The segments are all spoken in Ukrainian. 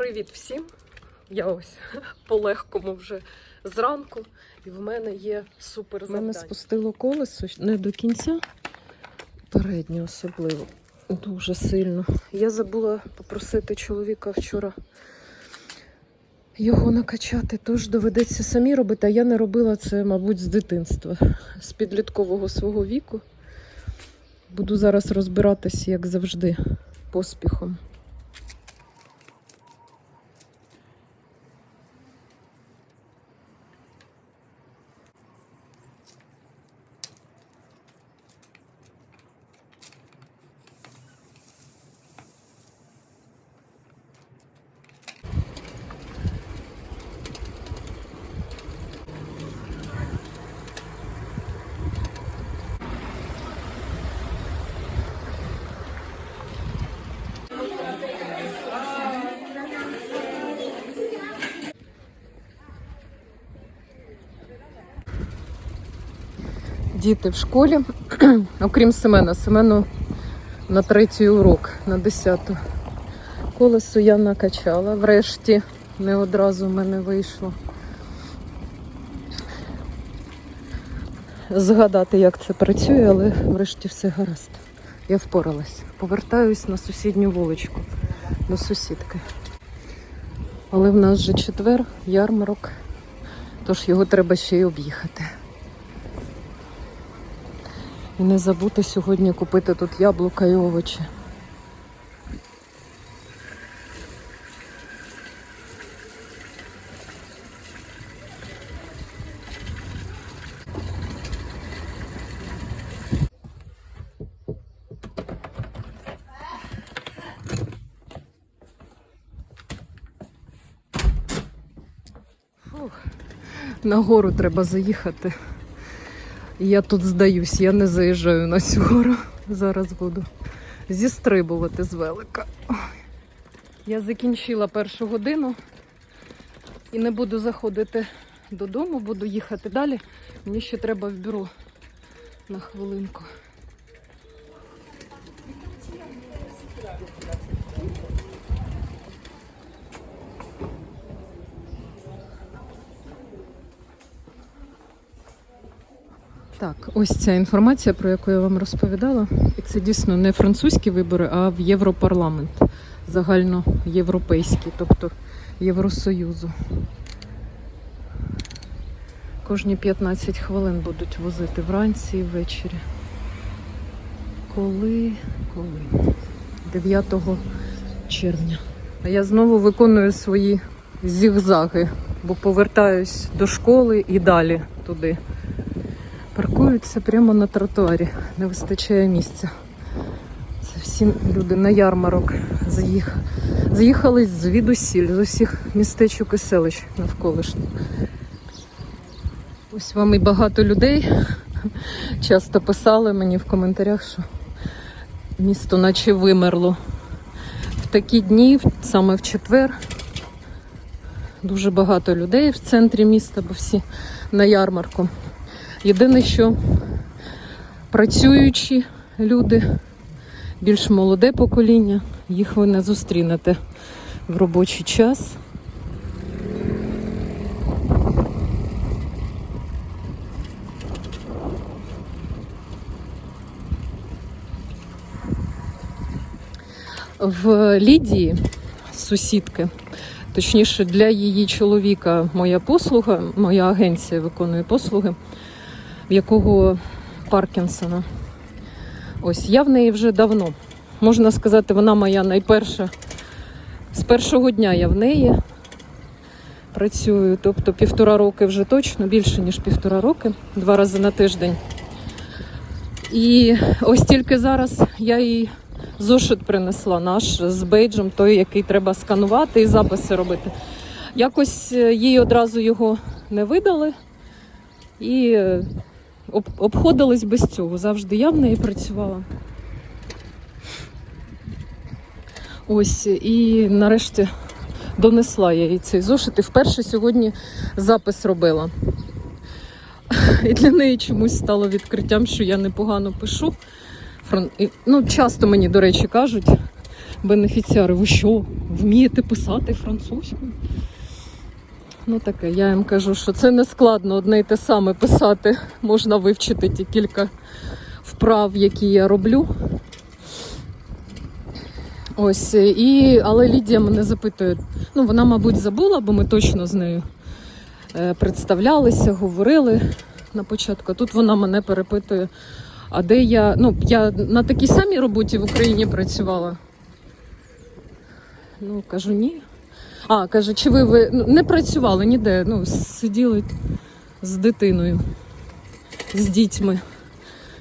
Привіт всім! Я ось по-легкому вже зранку, і в мене є супер завдання. Мене спустило колесо не до кінця, переднє особливо. Дуже сильно. Я забула попросити чоловіка вчора його накачати, тож доведеться самі робити, а я не робила це, мабуть, з дитинства, з підліткового свого віку. Буду зараз розбиратися, як завжди, поспіхом. Діти в школі, окрім Семена. Семену на третій урок, на десяту. Колесо я накачала. Врешті не одразу в мене вийшло. Згадати, як це працює, але врешті все гаразд. Я впоралась. Повертаюсь на сусідню вуличку до сусідки. Але в нас вже четвер, ярмарок, тож його треба ще й об'їхати. І не забути сьогодні купити тут яблука і овочі. Фух. Нагору треба заїхати. Я тут здаюсь, я не заїжджаю на цю гору. Зараз буду зістрибувати з велика. Я закінчила першу годину і не буду заходити додому, буду їхати далі. Мені ще треба в бюро на хвилинку. Так, ось ця інформація, про яку я вам розповідала. І це дійсно не французькі вибори, а в Європарламент загальноєвропейський, тобто Євросоюзу. Кожні 15 хвилин будуть возити вранці і ввечері. Коли? Коли? 9 червня. А я знову виконую свої зігзаги, бо повертаюсь до школи і далі туди. Паркуються прямо на тротуарі, не вистачає місця. Це всі люди на ярмарок заїх... заїхали звідусіль, з усіх містечок і селищ навколишніх. Ось вам і багато людей часто писали мені в коментарях, що місто наче вимерло. В такі дні, саме в четвер, дуже багато людей в центрі міста, бо всі на ярмарку. Єдине, що працюючі люди, більш молоде покоління, їх ви не зустрінете в робочий час. В Лідії сусідки, точніше для її чоловіка, моя послуга, моя агенція виконує послуги якого Паркінсона. Ось я в неї вже давно. Можна сказати, вона моя найперша. З першого дня я в неї працюю, тобто півтора роки вже точно, більше ніж півтора роки, два рази на тиждень. І ось тільки зараз я їй зошит принесла наш з бейджем, той, який треба сканувати і записи робити. Якось е, їй одразу його не видали. І е, об- обходились без цього. Завжди я в неї працювала. Ось, і нарешті донесла я їй цей зошит. І вперше сьогодні запис робила. І для неї чомусь стало відкриттям, що я непогано пишу. Ну, часто мені, до речі, кажуть, бенефіціари, ви що, вмієте писати французькою? Ну таке, я їм кажу, що це не складно одне й те саме писати. Можна вивчити ті кілька вправ, які я роблю. Ось, і, але Лідія мене запитує, ну вона, мабуть, забула, бо ми точно з нею е, представлялися, говорили на початку. Тут вона мене перепитує, а де я. Ну, я на такій самій роботі в Україні працювала. Ну, кажу, ні. А, каже, чи ви, ви не працювали ніде, ну, сиділи з дитиною, з дітьми.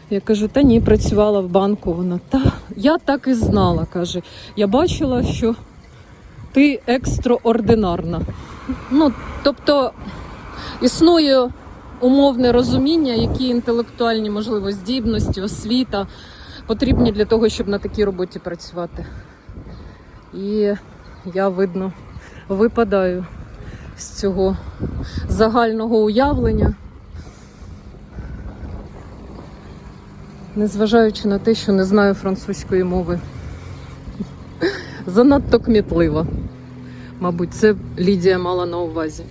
Я кажу, та ні, працювала в банку. Вона та я так і знала. каже. Я бачила, що ти екстраординарна. Ну, тобто існує умовне розуміння, які інтелектуальні, можливо, здібності, освіта потрібні для того, щоб на такій роботі працювати. І я, видно, випадаю з цього загального уявлення. незважаючи на те, що не знаю французької мови. Занадто кмітлива. Мабуть, це Лідія мала на увазі.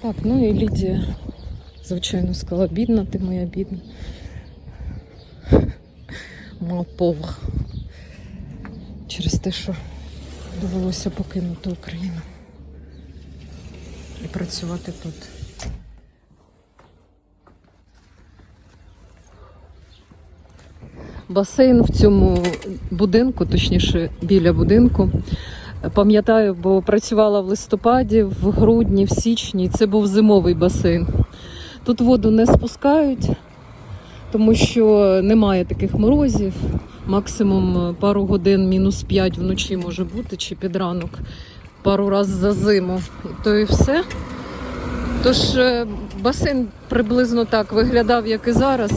Так, ну і Лідія, звичайно, сказала, бідна, ти моя бідна. Ма повар. Через те, що довелося покинути Україну і працювати тут. басейн в цьому будинку, точніше біля будинку. Пам'ятаю, бо працювала в листопаді, в грудні, в січні. Це був зимовий басейн. Тут воду не спускають, тому що немає таких морозів. Максимум пару годин, мінус 5 вночі може бути, чи під ранок, пару разів за зиму. І то і все. Тож е, басейн приблизно так виглядав, як і зараз.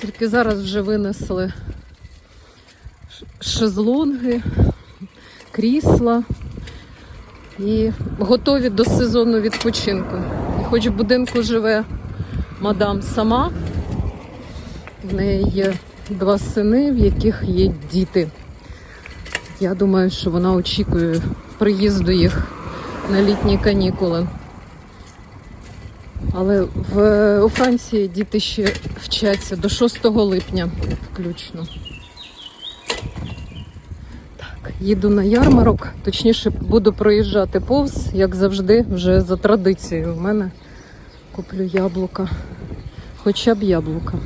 Тільки зараз вже винесли шезлонги, крісла і готові до сезону відпочинку. І хоч в будинку живе мадам сама, в неї є два сини, в яких є діти. Я думаю, що вона очікує приїзду їх на літні канікули. Але в, у Франції діти ще вчаться до 6 липня включно. Так, їду на ярмарок, точніше буду проїжджати повз, як завжди, вже за традицією. У мене куплю яблука. Хоча б яблука.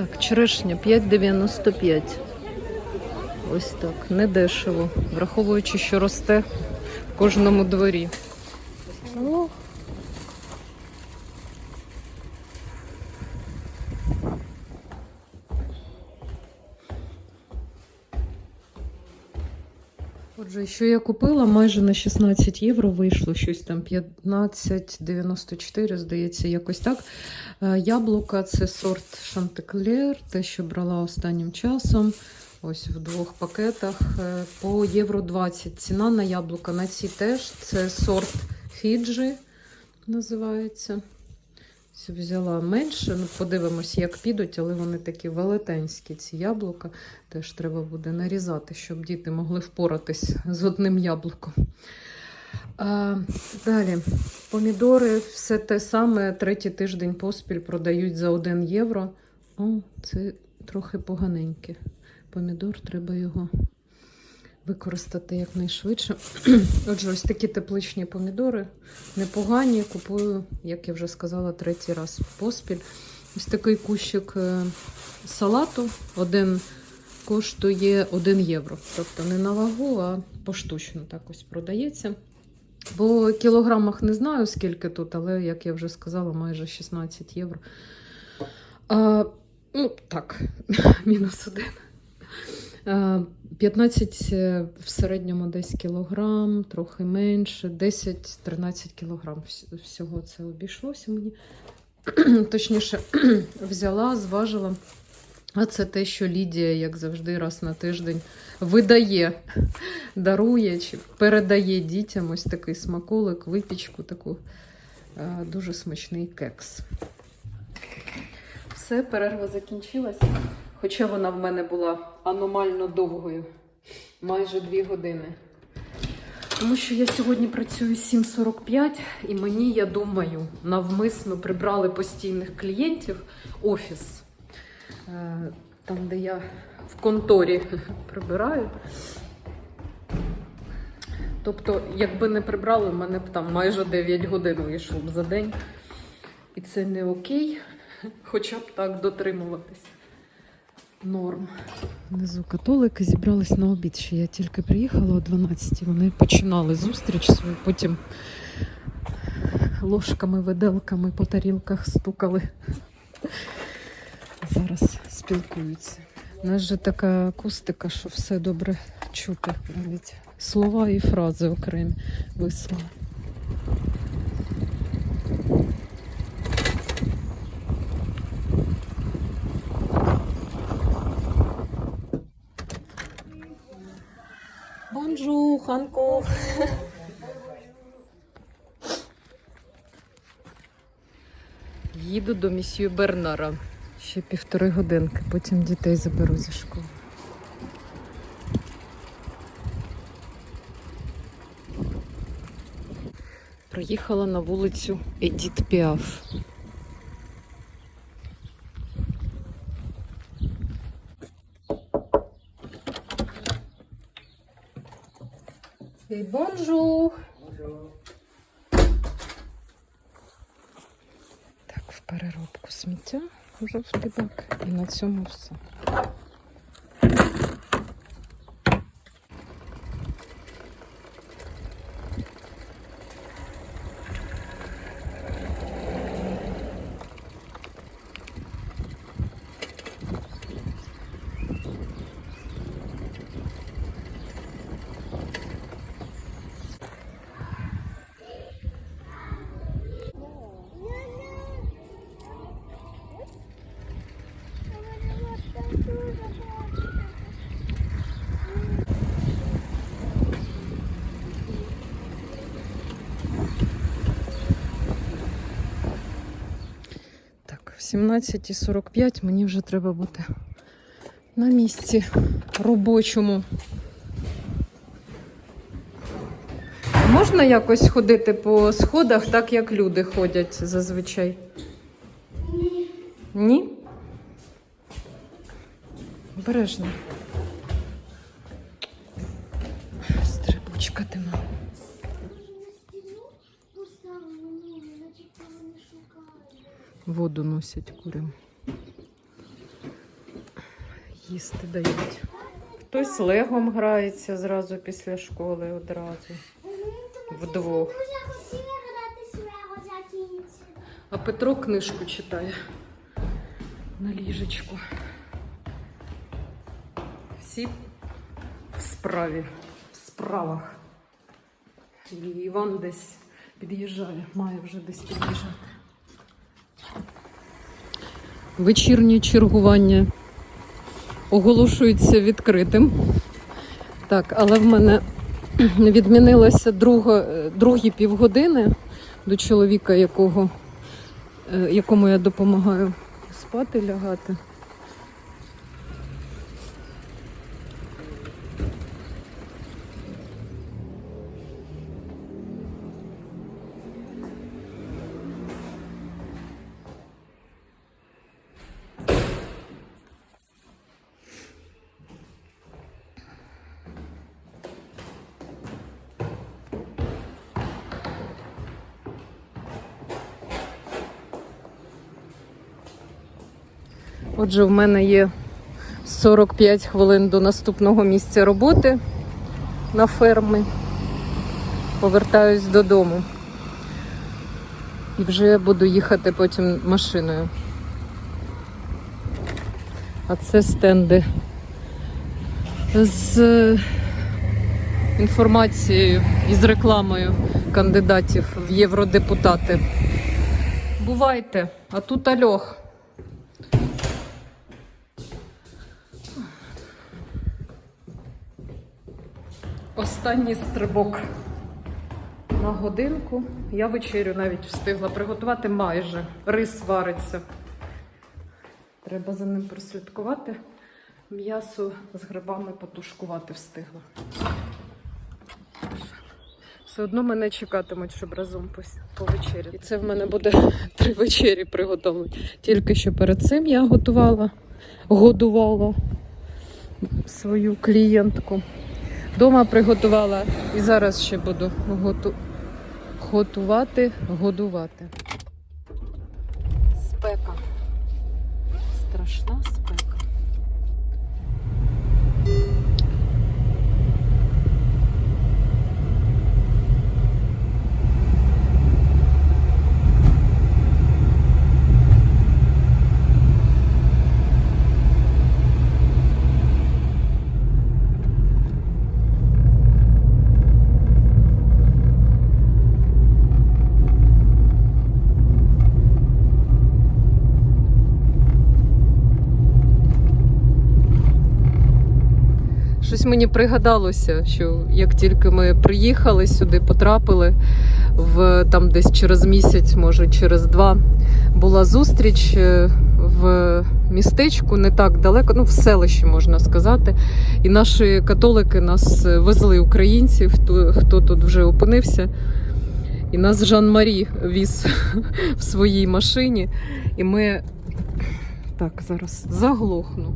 Так, черешня 5,95. Ось так, недешево, враховуючи, що росте в кожному дворі. Отже, що я купила майже на 16 євро вийшло щось там 15,94, здається, якось так. Е, Яблука це сорт Шантеклер, те, що брала останнім часом. Ось в двох пакетах е, по євро 20. Ціна на яблука на ці теж. Це сорт Фіджі називається. Взяла менше, ну подивимось, як підуть, але вони такі велетенські, ці яблука. Теж треба буде нарізати, щоб діти могли впоратись з одним яблуком. А, далі, помідори, все те саме, третій тиждень поспіль продають за 1 євро. О, це трохи поганеньке. Помідор, треба його використати якнайшвидше. Отже, ось такі тепличні помідори, непогані. Купую, як я вже сказала, третій раз поспіль. Ось такий кущик е, салату. Один коштує 1 євро. Тобто не на вагу, а поштучно так ось продається. По кілограмах не знаю, скільки тут, але, як я вже сказала, майже 16 євро. А, ну, так, мінус один. А, 15 е, в середньому десь кілограм, трохи менше, 10-13 кілограм всього це обійшлося мені. точніше, взяла, зважила. А це те, що Лідія, як завжди, раз на тиждень видає, дарує чи передає дітям ось такий смаколик, випічку, таку е, дуже смачний кекс. Все, перерва закінчилась. Хоча вона в мене була аномально довгою, майже дві години. Тому що я сьогодні працюю 7.45 і мені, я думаю, навмисно прибрали постійних клієнтів офіс, е, там, де я в конторі прибираю. Тобто, якби не прибрали, в мене б там майже 9 годин вийшло б за день. І це не окей, хоча б так дотримуватись норм. Внизу католики зібрались на обід. Ще я тільки приїхала о 12 Вони починали зустріч свою, потім ложками, виделками по тарілках стукали. Зараз спілкуються. У нас же така акустика, що все добре чути. Навіть слова і фрази окремі вислали. Бонжу, Ханко. Їду до місію Бернара. Ще півтори годинки, потім дітей заберу зі школи. Приїхала на вулицю Едіт Піаф. Bonjour. Так, в переробку сміття в жовтий бак. І на цьому все. Так, в 17.45 мені вже треба бути на місці робочому. Можна якось ходити по сходах, так як люди ходять зазвичай? Ні. Ні? Обережно. Стрибучка ти мала. Воду носять курям. Їсти дають. Хтось легом грається зразу після школи одразу. Вдвох. А Петро книжку читає на ліжечку. Всі в справі, в справах. І Іван десь під'їжджає, має вже десь під'їжджати. Вечірнє чергування оголошується відкритим. Так, але в мене відмінилося друга, другі півгодини до чоловіка, якого е, якому я допомагаю спати лягати. Отже, в мене є 45 хвилин до наступного місця роботи на фермі. Повертаюсь додому. І вже буду їхати потім машиною. А це стенди з інформацією і з рекламою кандидатів в євродепутати. Бувайте, а тут Альох. Останній стрибок на годинку. Я вечерю навіть встигла приготувати майже. Рис вариться. Треба за ним прослідкувати. М'ясо з грибами потушкувати встигла. Все одно мене чекатимуть, щоб разом повечеряти. І це в мене буде три вечері приготовлені. Тільки що перед цим я готувала, годувала свою клієнтку. Дома приготувала і зараз ще буду готу... готувати, годувати. Спека. Страшна спека. Щось мені пригадалося, що як тільки ми приїхали сюди, потрапили в там десь через місяць, може через два, була зустріч е, в містечку, не так далеко, ну в селищі можна сказати. І наші католики нас е, везли українців, хто, хто тут вже опинився. І нас Жан-Марі віз в своїй машині. І ми так зараз заглохну.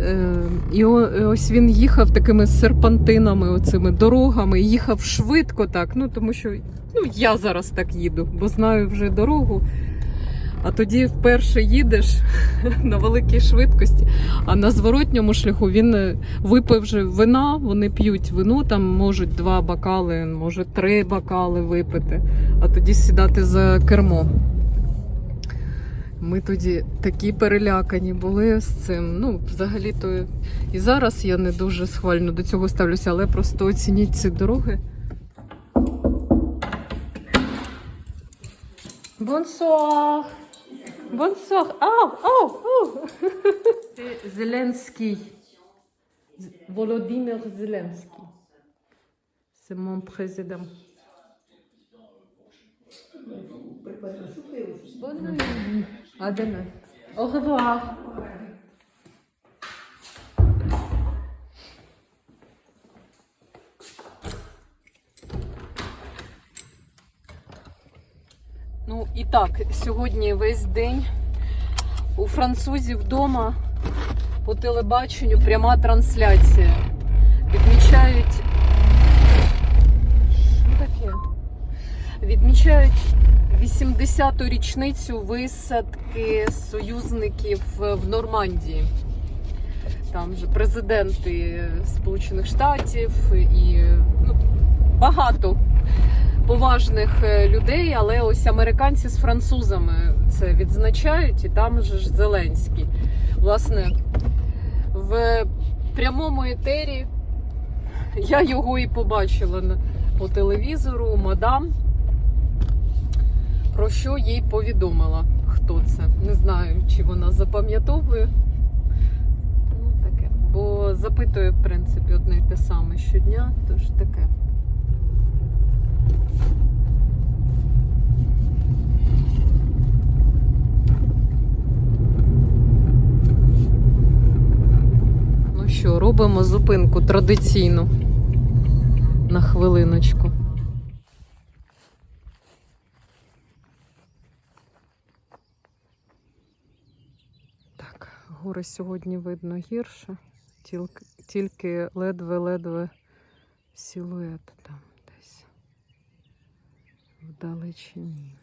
Е, І ось він їхав такими серпантинами, оцими дорогами, їхав швидко так. Ну тому що ну, я зараз так їду, бо знаю вже дорогу. А тоді вперше їдеш на великій швидкості, а на зворотньому шляху він е, випив вже вина, вони п'ють вино, там можуть два бокали, може три бокали випити, а тоді сідати за кермо. Ми тоді такі перелякані були з цим. Ну, взагалі-то і зараз я не дуже схвально до цього ставлюся, але просто оцініть ці дороги. Бонсуар! Ау, ау, ау! Це Зеленський. Володимир Зеленський. Це мон президент. Bonne nuit. À demain. Ну і так, сьогодні весь день у французів вдома по телебаченню пряма трансляція. Відмічають. Що? Відмічають 80-ту річницю висадки союзників в Нормандії. Там же президенти Сполучених Штатів і ну, багато поважних е, людей, але ось американці з французами це відзначають, і там же ж Зеленський. Власне, в прямому етері я його і побачила по телевізору, мадам про що їй повідомила, хто це. Не знаю, чи вона запам'ятовує. Ну, таке. Бо запитує, в принципі, одне й те саме щодня, тож таке. Ну що, робимо зупинку традиційну на хвилиночку. Так, гори сьогодні видно гірше, тільки, ледве-ледве силует там десь. Так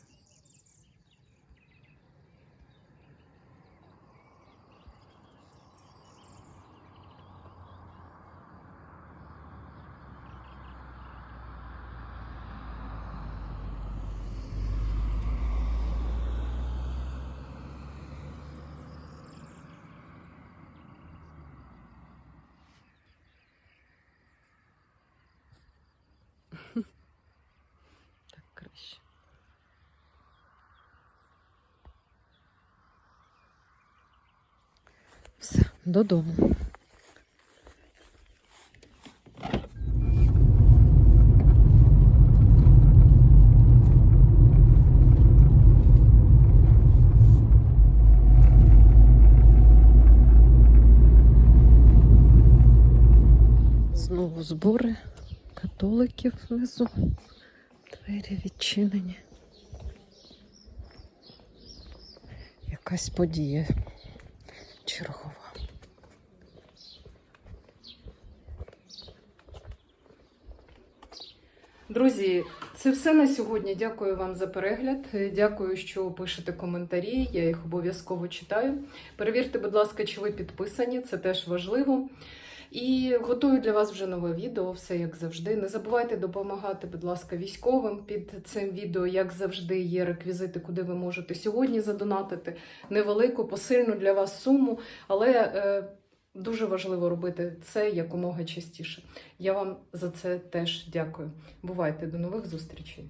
додому. Знову збори католиків внизу. Двері відчинені. Якась подія чергова. Друзі, це все на сьогодні. Дякую вам за перегляд. Дякую, що пишете коментарі. Я їх обов'язково читаю. Перевірте, будь ласка, чи ви підписані, це теж важливо. І готую для вас вже нове відео, все як завжди. Не забувайте допомагати, будь ласка, військовим під цим відео, як завжди, є реквізити, куди ви можете сьогодні задонатити невелику, посильну для вас суму, але е, дуже важливо робити це якомога частіше. Я вам за це теж дякую. Бувайте до нових зустрічей.